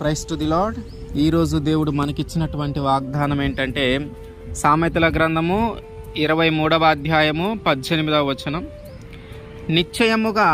Price to the lord ఈరోజు దేవుడు మనకిచ్చినటువంటి వాగ్దానం ఏంటంటే సామెతల గ్రంథము ఇరవై మూడవ అధ్యాయము పద్దెనిమిదవ వచనం. నిశ్చయముగా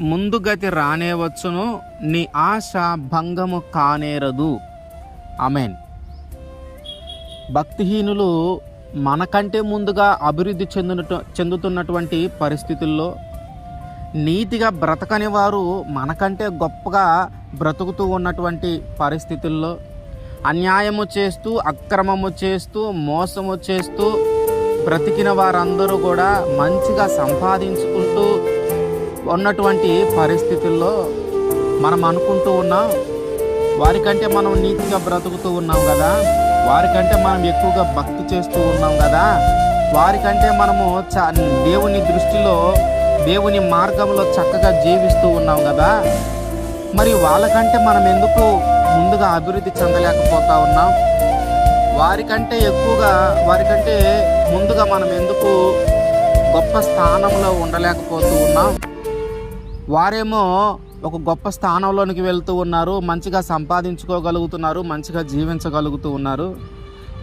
ముందుగతి రానే రానేవచ్చును నీ ఆశ భంగము కానేరదు. అమెన్ భక్తిహీనులు మనకంటే ముందుగా అభివృద్ధి చెందున చెందుతున్నటువంటి పరిస్థితుల్లో నీతిగా బ్రతకని వారు మనకంటే గొప్పగా బ్రతుకుతూ ఉన్నటువంటి పరిస్థితుల్లో అన్యాయము చేస్తూ అక్రమము చేస్తూ మోసము చేస్తూ బ్రతికిన వారందరూ కూడా మంచిగా సంపాదించుకుంటూ ఉన్నటువంటి పరిస్థితుల్లో మనం అనుకుంటూ ఉన్నాం. వారికంటే మనం నీతిగా బ్రతుకుతూ ఉన్నాం కదా. వారికంటే మనం ఎక్కువగా భక్తి చేస్తూ ఉన్నాం కదా. వారికంటే మనము చ దేవుని దృష్టిలో దేవుని మార్గంలో చక్కగా జీవిస్తూ ఉన్నాం కదా. మరి వాళ్ళకంటే మనం ఎందుకు ముందుగా అభివృద్ధి చెందలేకపోతా ఉన్నాం? వారికంటే ఎక్కువగా వారికంటే ముందుగా మనం ఎందుకు గొప్ప స్థానంలో ఉండలేకపోతూ ఉన్నాం? వారేమో ఒక గొప్ప స్థానంలోనికి వెళ్తూ ఉన్నారు మంచిగా సంపాదించుకోగలుగుతున్నారు మంచిగా జీవించగలుగుతూ ఉన్నారు.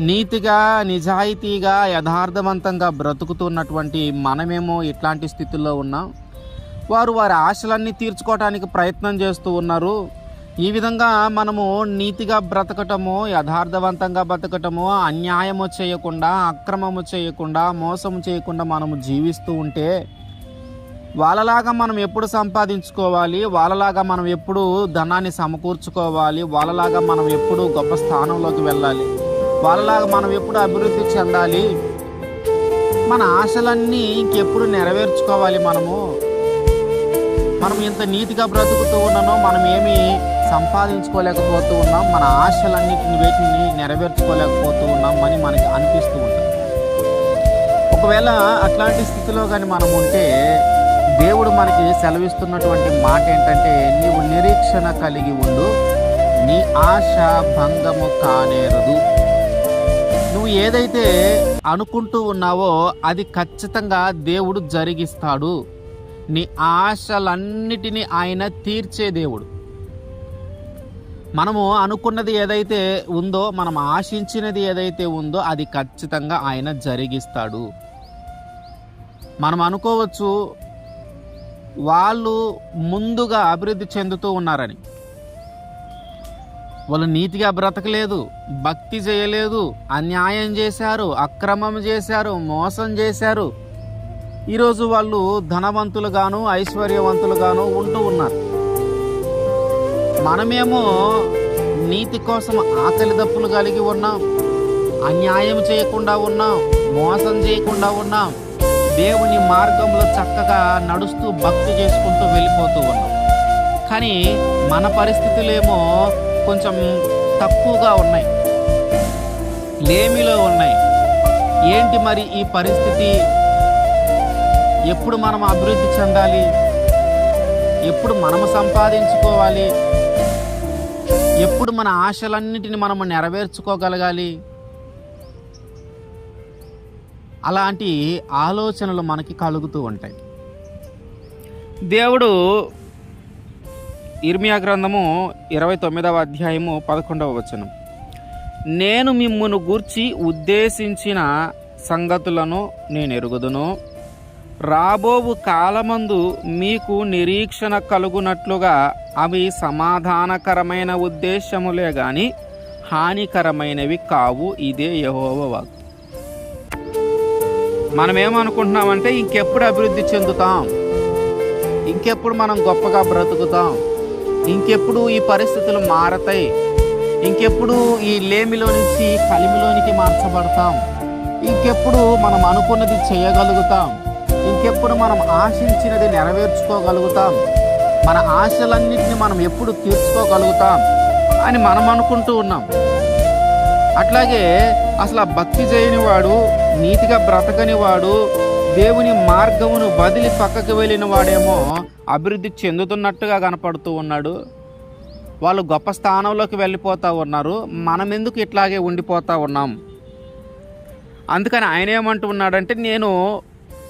నీతిగా నిజాయితీగా యథార్థవంతంగా బ్రతుకుతున్నటువంటి మనమేమో ఇట్లాంటి స్థితిలో ఉన్నాం. వారు వారి ఆశలన్నీ తీర్చుకోవటానికి ప్రయత్నం చేస్తూ ఉన్నారు. ఈ విధంగా మనము నీతిగా బ్రతకటము యథార్థవంతంగా బ్రతకటము అన్యాయము చేయకుండా అక్రమము చేయకుండా మోసము చేయకుండా మనము జీవిస్తూ ఉంటే వాళ్ళలాగా మనం ఎప్పుడు సంపాదించుకోవాలి? వాళ్ళలాగా మనం ఎప్పుడు ధనాన్ని సమకూర్చుకోవాలి? వాళ్ళలాగా మనం ఎప్పుడు గొప్ప స్థానంలోకి వెళ్ళాలి? వాళ్ళలాగా మనం ఎప్పుడు అభివృద్ధి చెందాలి? మన ఆశలన్నీ ఇంకెప్పుడు నెరవేర్చుకోవాలి మనము? మనం ఇంత నీతిగా బ్రతుకుతూ ఉన్నానో మనం ఏమి సంపాదించుకోలేకపోతూ ఉన్నాం. మన ఆశలన్నిటిని వేటిని నెరవేర్చుకోలేకపోతూ ఉన్నాం అని మనకి అనిపిస్తూ ఉంటుంది. ఒకవేళ అట్లాంటి స్థితిలో కానీ మనం ఉంటే దేవుడు మనకి సెలవిస్తున్నటువంటి మాట ఏంటంటే నీవు నిరీక్షణ కలిగి ఉండు నీ ఆశ భంగము కానేరదు. నువ్వు ఏదైతే అనుకుంటూ ఉన్నావో అది ఖచ్చితంగా దేవుడు జరిగిస్తాడు. నీ ఆశలన్నిటినీ ఆయన తీర్చే దేవుడు. మనము అనుకున్నది ఏదైతే ఉందో మనం ఆశించినది ఏదైతే ఉందో అది ఖచ్చితంగా ఆయన జరిగిస్తాడు. మనం అనుకోవచ్చు వాళ్ళు ముందుగా అభివృద్ధి చెందుతూ ఉన్నారని. వాళ్ళు నీతిగా బ్రతకలేదు భక్తి చేయలేదు అన్యాయం చేశారు అక్రమం చేశారు మోసం చేశారు. ఈరోజు వాళ్ళు ధనవంతులుగాను ఐశ్వర్యవంతులుగాను ఉంటూ ఉన్నారు. మనమేమో నీతి కోసం ఆకలి దప్పులు కలిగి ఉన్నాం అన్యాయం చేయకుండా ఉన్నాం మోసం చేయకుండా ఉన్నాం దేవుని మార్గంలో చక్కగా నడుస్తూ భక్తి చేసుకుంటూ వెళ్ళిపోతూ ఉన్నాం. కానీ మన పరిస్థితులేమో కొంచెం తక్కువగా ఉన్నాయి. లేమిలో ఉన్నాయి. ఏంటి మరి ఈ పరిస్థితి? ఎప్పుడు మనం అభివృద్ధి చెందాలి? ఎప్పుడు మనము సంపాదించుకోవాలి? ఎప్పుడు మన ఆశలన్నిటిని మనము నెరవేర్చుకోగలగాలి? అలాంటి ఆలోచనలు మనకి కలుగుతూ ఉంటాయి. దేవుడు ఇర్మియా గ్రంథము ఇరవై తొమ్మిదవ అధ్యాయము పదకొండవ వచనం. నేను మిమ్మును గూర్చి ఉద్దేశించిన సంగతులను నేను ఎరుగుదును. రాబోవు కాలమందు మీకు నిరీక్షణ కలుగునట్లుగా అవి సమాధానకరమైన ఉద్దేశములే గాని హానికరమైనవి కావు ఇదే యహోవ వాక్ మనం ఏమనుకుంటున్నామంటే ఇంకెప్పుడు అభివృద్ధి చెందుతాం. ఇంకెప్పుడు మనం గొప్పగా బ్రతుకుతాం. ఇంకెప్పుడు ఈ పరిస్థితులు మారతాయి? ఇంకెప్పుడు ఈ లేమిలో నుంచి కలిమిలోనికి మార్చబడతాం? ఇంకెప్పుడు మనం అనుకున్నది చేయగలుగుతాం? ఇంకెప్పుడు మనం ఆశించినది నెరవేర్చుకోగలుగుతాం? మన ఆశలన్నింటినీ మనం ఎప్పుడు తీర్చుకోగలుగుతాం? అని మనం అనుకుంటూ ఉన్నాం. అట్లాగే అసలు ఆ భక్తి చేయని వాడు నీతిగా బ్రతకని వాడు దేవుని మార్గమును వదిలి పక్కకు వెళ్ళిన వాడేమో అభివృద్ధి చెందుతున్నట్టుగా కనపడుతూ ఉన్నాడు. వాళ్ళు గొప్ప స్థానంలోకి వెళ్ళిపోతూ ఉన్నారు. మనం ఎందుకు ఇట్లాగే ఉండిపోతూ ఉన్నాం? అందుకని ఆయన ఏమంటూ ఉన్నాడంటే నేను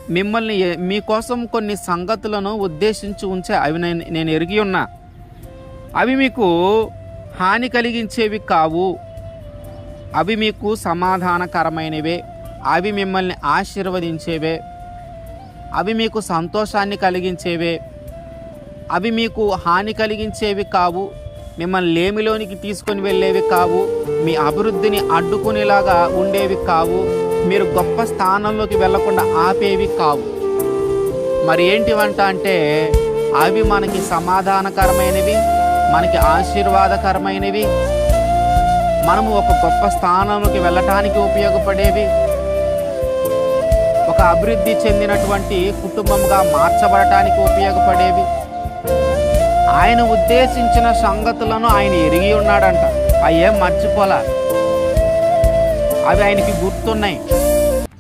మిమ్మల్ని మీకోసం కొన్ని సంగతులను ఉద్దేశించి ఉంచే అవి నేను నేను ఎరిగి ఉన్నా. అవి మీకు హాని కలిగించేవి కావు. అవి మీకు సమాధానకరమైనవే. అవి మిమ్మల్ని ఆశీర్వదించేవే. అవి మీకు సంతోషాన్ని కలిగించేవే. అవి మీకు హాని కలిగించేవి కావు మిమ్మల్ని లేమిలోనికి తీసుకొని వెళ్ళేవి కావు మీ అభివృద్ధిని అడ్డుకునేలాగా ఉండేవి కావు మీరు గొప్ప స్థానంలోకి వెళ్ళకుండా ఆపేవి కావు. మరి ఏంటివంట అంటే అవి మనకి సమాధానకరమైనవి మనకి ఆశీర్వాదకరమైనవి మనము ఒక గొప్ప స్థానంలోకి వెళ్ళటానికి ఉపయోగపడేవి. ఒక అభివృద్ధి చెందినటువంటి కుటుంబంగా మార్చబడటానికి ఉపయోగపడేవి. ఆయన ఉద్దేశించిన సంగతులను ఆయన ఎరిగి ఉన్నాడంట. అయ్యేం మర్చిపోలా. అవి ఆయనకి గుర్తున్నాయి.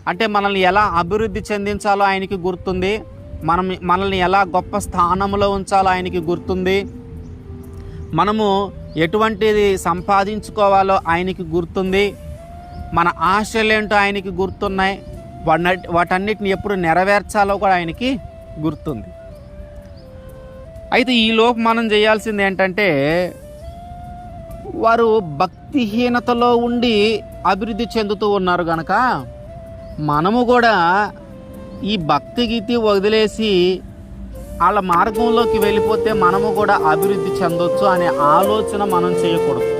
అంటే మనల్ని ఎలా అభివృద్ధి చెందించాలో ఆయనకి గుర్తుంది. మనం మనల్ని ఎలా గొప్ప స్థానంలో ఉంచాలో ఆయనకి గుర్తుంది. మనము ఎటువంటిది సంపాదించుకోవాలో ఆయనకి గుర్తుంది. మన ఆశలేంటో ఆయనకి గుర్తున్నాయి. వాటి వాటన్నిటిని ఎప్పుడు నెరవేర్చాలో కూడా ఆయనకి గుర్తుంది. అయితే ఈ లోపు మనం చేయాల్సింది ఏంటంటే వారు భక్తిహీనతలో ఉండి అభివృద్ధి చెందుతూ ఉన్నారు కనుక మనము కూడా ఈ భక్తి గీతి వదిలేసి వాళ్ళ మార్గంలోకి వెళ్ళిపోతే మనము కూడా అభివృద్ధి చెందొచ్చు అనే ఆలోచన మనం చేయకూడదు.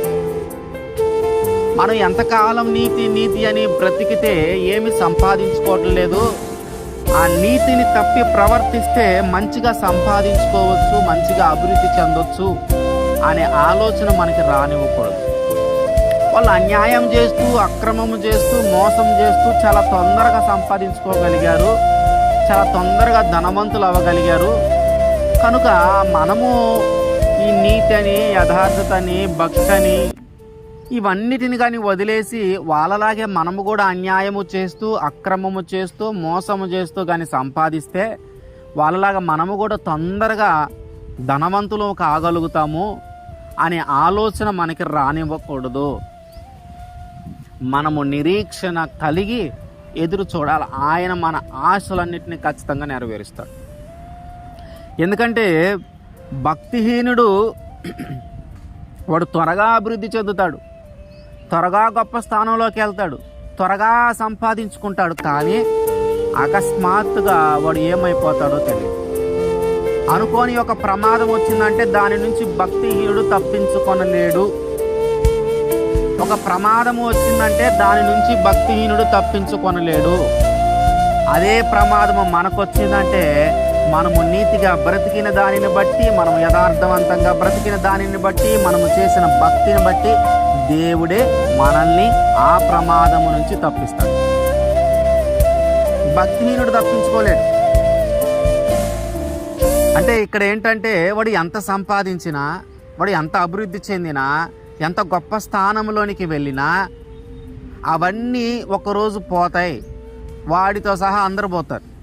మనం ఎంతకాలం నీతి నీతి అని బ్రతికితే ఏమి సంపాదించుకోవటం లేదు. ఆ నీతిని తప్పి ప్రవర్తిస్తే మంచిగా సంపాదించుకోవచ్చు మంచిగా అభివృద్ధి చెందొచ్చు అనే ఆలోచన మనకి రానివ్వకూడదు. వాళ్ళు అన్యాయం చేస్తూ అక్రమము చేస్తూ మోసం చేస్తూ చాలా తొందరగా సంపాదించుకోగలిగారు చాలా తొందరగా ధనవంతులు అవ్వగలిగారు కనుక మనము ఈ నీతి అని యథార్థతని భక్తని ఇవన్నిటిని కానీ వదిలేసి వాళ్ళలాగే మనము కూడా అన్యాయము చేస్తూ అక్రమము చేస్తూ మోసము చేస్తూ కానీ సంపాదిస్తే వాళ్ళలాగా మనము కూడా తొందరగా ధనవంతులు కాగలుగుతాము అనే ఆలోచన మనకి రానివ్వకూడదు. మనము నిరీక్షణ కలిగి ఎదురు చూడాలి. ఆయన మన ఆశలన్నింటినీ ఖచ్చితంగా నెరవేరుస్తాడు. ఎందుకంటే భక్తిహీనుడు వాడు త్వరగా అభివృద్ధి చెందుతాడు. త్వరగా గొప్ప స్థానంలోకి వెళ్తాడు. త్వరగా సంపాదించుకుంటాడు. కానీ అకస్మాత్తుగా వాడు ఏమైపోతాడో తెలియదు. అనుకోని ఒక ప్రమాదం వచ్చిందంటే దాని నుంచి భక్తిహీనుడు తప్పించుకొనలేడు. ఒక ప్రమాదము వచ్చిందంటే దాని నుంచి భక్తిహీనుడు తప్పించుకొనలేడు. అదే ప్రమాదము మనకు వచ్చిందంటే మనము నీతిగా బ్రతికిన దానిని బట్టి మనము యథార్థవంతంగా బ్రతికిన దానిని బట్టి మనము చేసిన భక్తిని బట్టి దేవుడే మనల్ని ఆ ప్రమాదము నుంచి తప్పిస్తాడు. భక్తిహీనుడు తప్పించుకోలేడు. అంటే ఇక్కడ ఏంటంటే వాడు ఎంత సంపాదించినా వాడు ఎంత అభివృద్ధి చెందినా ఎంత గొప్ప స్థానంలోనికి వెళ్ళినా అవన్నీ ఒకరోజు పోతాయి. వాడితో సహా అందరు పోతారు.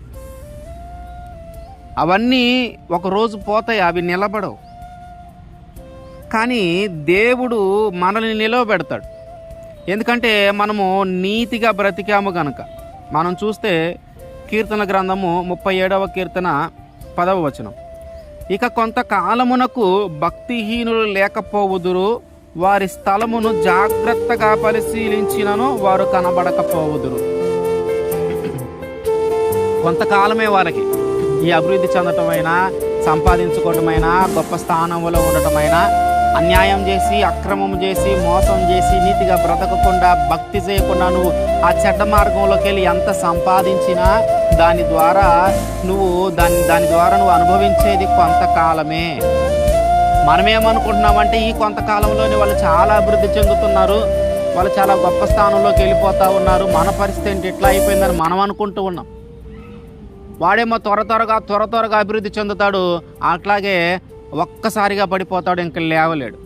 అవన్నీ ఒకరోజు పోతాయి అవి నిలబడవు. కానీ దేవుడు మనల్ని నిలవబెడతాడు. ఎందుకంటే మనము నీతిగా బ్రతికాము కనుక మనం చూస్తే కీర్తన గ్రంథము ముప్పై ఏడవ కీర్తన పదవ వచనం. ఇక కొంతకాలమునకు భక్తిహీనులు లేకపోవుదురు వారి స్థలమును జాగ్రత్తగా పరిశీలించినను వారు కనబడకపోవుదురు. కొంతకాలమే వారికి ఈ అభివృద్ధి చెందటమైనా సంపాదించుకోవటమైనా గొప్ప స్థానంలో ఉండటమైనా అన్యాయం చేసి అక్రమం చేసి మోసం చేసి నీతిగా బ్రతకకుండా భక్తి చేయకుండా నువ్వు ఆ చెడ్డ మార్గంలోకి వెళ్ళి ఎంత సంపాదించినా దాని ద్వారా నువ్వు దాని దాని ద్వారా నువ్వు అనుభవించేది కొంతకాలమే. మనమేమనుకుంటున్నామంటే ఈ కొంతకాలంలోనే వాళ్ళు చాలా అభివృద్ధి చెందుతున్నారు. వాళ్ళు చాలా గొప్ప స్థానంలోకి వెళ్ళిపోతూ ఉన్నారు. మన పరిస్థితి ఏంటి? ఇట్లా అయిపోయిందని మనం అనుకుంటూ ఉన్నాం. వాడేమో త్వర త్వరగా త్వర త్వరగా అభివృద్ధి చెందుతాడు. అట్లాగే ఒక్కసారిగా పడిపోతాడు ఇంక లేవలేడు.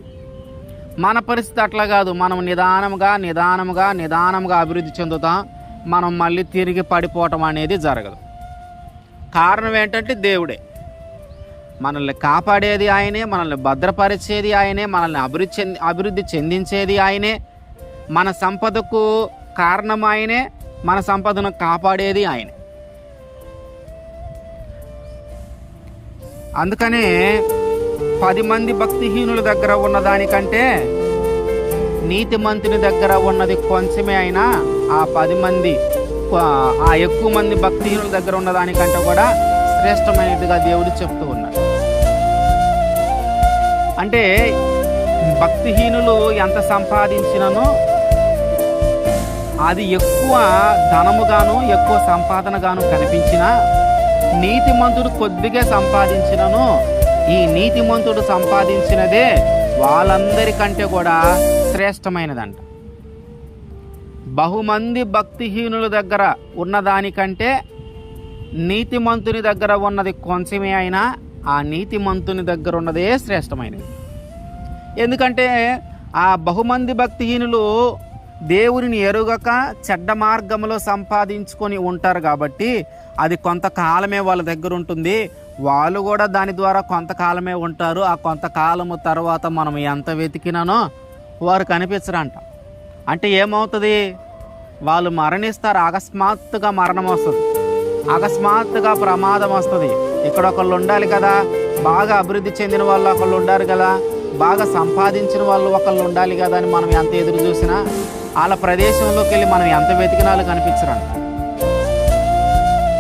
మన పరిస్థితి అట్లా కాదు. మనం నిదానంగా నిదానంగా నిదానంగా అభివృద్ధి చెందుతాం మనం మళ్ళీ తిరిగి పడిపోవటం అనేది జరగదు. కారణం ఏంటంటే దేవుడే. మనల్ని కాపాడేది ఆయనే మనల్ని భద్రపరిచేది ఆయనే మనల్ని అభివృద్ధి చెంది అభివృద్ధి చెందించేది ఆయనే మన సంపదకు కారణం ఆయనే మన సంపదను కాపాడేది ఆయనే. అందుకనే పది మంది భక్తిహీనుల దగ్గర ఉన్నదానికంటే నీతిమంతుని దగ్గర ఉన్నది కొంచెమే అయినా ఆ పది మంది ఆ ఎక్కువ మంది భక్తిహీనుల దగ్గర ఉన్న దానికంటే కూడా శ్రేష్టమైనదిగా దేవుడు చెప్తూ ఉన్నాడు. అంటే భక్తిహీనులు ఎంత సంపాదించినను అది ఎక్కువ ధనముగాను ఎక్కువ సంపాదనగాను కనిపించినా నీతిమంతుడు కొద్దిగా సంపాదించినను ఈ నీతిమంతుడు సంపాదించినదే వాళ్ళందరికంటే కూడా శ్రేష్టమైనదంట. బహుమంది భక్తిహీనుల దగ్గర ఉన్నదానికంటే నీతిమంతుని దగ్గర ఉన్నది కొంచెమే అయినా ఆ నీతిమంతుని దగ్గర ఉన్నదే శ్రేష్టమైనది. ఎందుకంటే ఆ బహుమంది భక్తిహీనులు దేవుడిని ఎరుగక చెడ్డ మార్గంలో సంపాదించుకొని ఉంటారు కాబట్టి అది కొంతకాలమే వాళ్ళ దగ్గర ఉంటుంది వాళ్ళు కూడా దాని ద్వారా కొంతకాలమే ఉంటారు. ఆ కొంతకాలము తర్వాత మనం ఎంత వెతికినానో వారు కనిపించరంట. అంటే ఏమవుతుంది? వాళ్ళు మరణిస్తారు. అకస్మాత్తుగా మరణం వస్తుంది. అకస్మాత్తుగా ప్రమాదం వస్తుంది. ఇక్కడ ఒకళ్ళు ఉండాలి కదా. బాగా అభివృద్ధి చెందిన వాళ్ళు ఒకళ్ళు ఉండాలి కదా. బాగా సంపాదించిన వాళ్ళు ఒకళ్ళు ఉండాలి కదా అని మనం ఎంత ఎదురు చూసినా వాళ్ళ ప్రదేశంలోకి వెళ్ళి మనం ఎంత వెతికినా కనిపించరంట.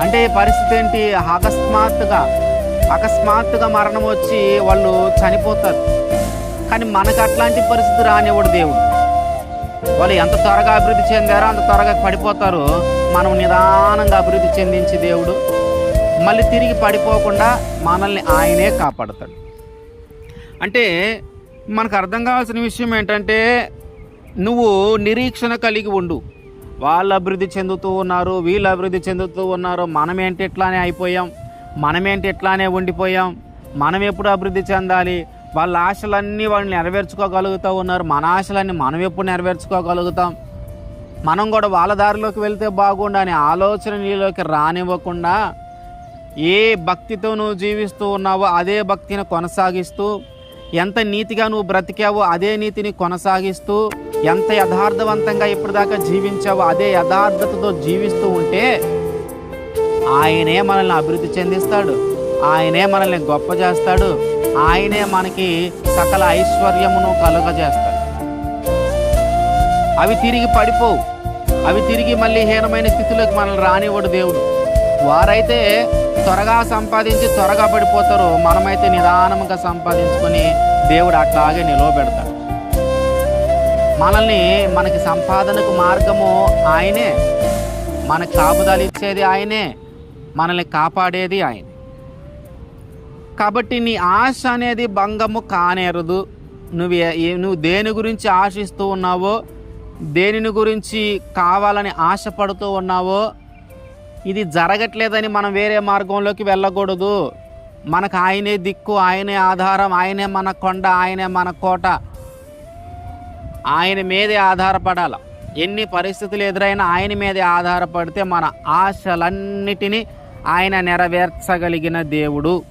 అంటే ఈ పరిస్థితి ఏంటి? అకస్మాత్తుగా అకస్మాత్తుగా మరణం వచ్చి వాళ్ళు చనిపోతారు. కానీ మనకు అట్లాంటి పరిస్థితి రానివ్వడు దేవుడు. వాళ్ళు ఎంత త్వరగా అభివృద్ధి చెందారో అంత త్వరగా పడిపోతారు. మనం నిదానంగా అభివృద్ధి చెందించి దేవుడు మళ్ళీ తిరిగి పడిపోకుండా మనల్ని ఆయనే కాపాడతాడు. అంటే మనకు అర్థం కావాల్సిన విషయం ఏంటంటే నువ్వు నిరీక్షణ కలిగి ఉండు. వాళ్ళు అభివృద్ధి చెందుతూ ఉన్నారు వీళ్ళు అభివృద్ధి చెందుతూ ఉన్నారు. మనమేంటి ఇట్లానే అయిపోయాం? మనమేంటి ఇట్లానే ఉండిపోయాం? మనం ఎప్పుడు అభివృద్ధి చెందాలి? వాళ్ళ ఆశలన్నీ వాళ్ళు నెరవేర్చుకోగలుగుతూ ఉన్నారు. మన ఆశలన్నీ మనం ఎప్పుడు నెరవేర్చుకోగలుగుతాం? మనం కూడా వాళ్ళ దారిలోకి వెళ్తే బాగుండు అనే ఆలోచన నీలోకి రానివ్వకుండా ఏ భక్తితో నువ్వు జీవిస్తూ ఉన్నావో అదే భక్తిని కొనసాగిస్తూ ఎంత నీతిగా నువ్వు బ్రతికావో అదే నీతిని కొనసాగిస్తూ ఎంత యథార్థవంతంగా ఇప్పటిదాకా జీవించావో అదే యథార్థతతో జీవిస్తూ ఉంటే ఆయనే మనల్ని అభివృద్ధి చెందిస్తాడు. ఆయనే మనల్ని గొప్ప చేస్తాడు. ఆయనే మనకి సకల ఐశ్వర్యమును కలుగజేస్తాడు. అవి తిరిగి పడిపోవు. అవి తిరిగి మళ్ళీ హీనమైన స్థితిలోకి మనల్ని రానివ్వడు దేవుడు. వారైతే త్వరగా సంపాదించి త్వరగా పడిపోతారు మనమైతే నిదానముగా సంపాదించుకొని దేవుడు అట్లాగే నిలవబెడతాడు మనల్ని మనకి సంపాదనకు మార్గము ఆయనే. మన కాపుదలు ఇచ్చేది ఆయనే. మనల్ని కాపాడేది ఆయన. కాబట్టి నీ ఆశ అనేది భంగము కానేరదు. నువ్వు ఏ- నువ్వు దేని గురించి ఆశిస్తూ ఉన్నావో దేనిని గురించి కావాలని ఆశపడుతూ ఉన్నావో ఇది జరగట్లేదని మనం వేరే మార్గంలోకి వెళ్ళకూడదు. మనకు ఆయనే దిక్కు ఆయనే ఆధారం ఆయనే మన కొండ ఆయనే మన కోట. ఆయన మీదే ఆధారపడాలి. ఎన్ని పరిస్థితులు ఎదురైనా ఆయన మీదే ఆధారపడితే మన ఆశలన్నిటినీ ఆయన నెరవేర్చగలిగిన దేవుడు.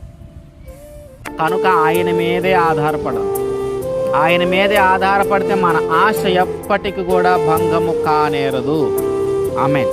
కనుక ఆయన మీదే ఆధారపడదు. ఆయన మీదే ఆధారపడితే మన ఆశ ఎప్పటికి కూడా భంగము కానేరదు. ఆమె